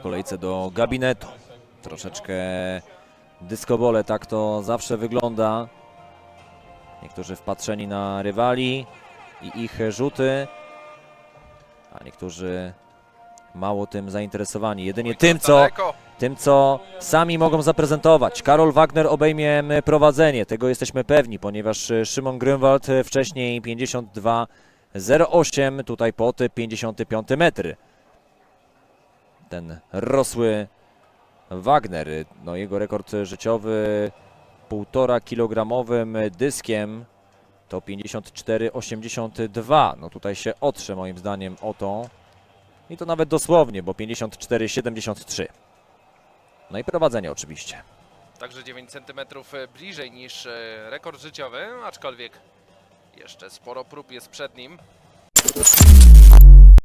w kolejce do gabinetu. Troszeczkę dyskobole, tak to zawsze wygląda. Niektórzy wpatrzeni na rywali i ich rzuty, a niektórzy mało tym zainteresowani. Jedynie tym, co tym, co sami mogą zaprezentować. Karol Wagner obejmie prowadzenie, tego jesteśmy pewni, ponieważ e, Szymon Grünwald e, wcześniej 52-08, tutaj pod 55 metry. Ten rosły Wagner, e, no jego rekord życiowy 1,5 kilogramowym dyskiem to 54,82. No tutaj się otrze moim zdaniem o to. I to nawet dosłownie, bo 54,73. No i prowadzenie oczywiście. Także 9 cm bliżej niż e, rekord życiowy, aczkolwiek jeszcze sporo prób jest przed nim.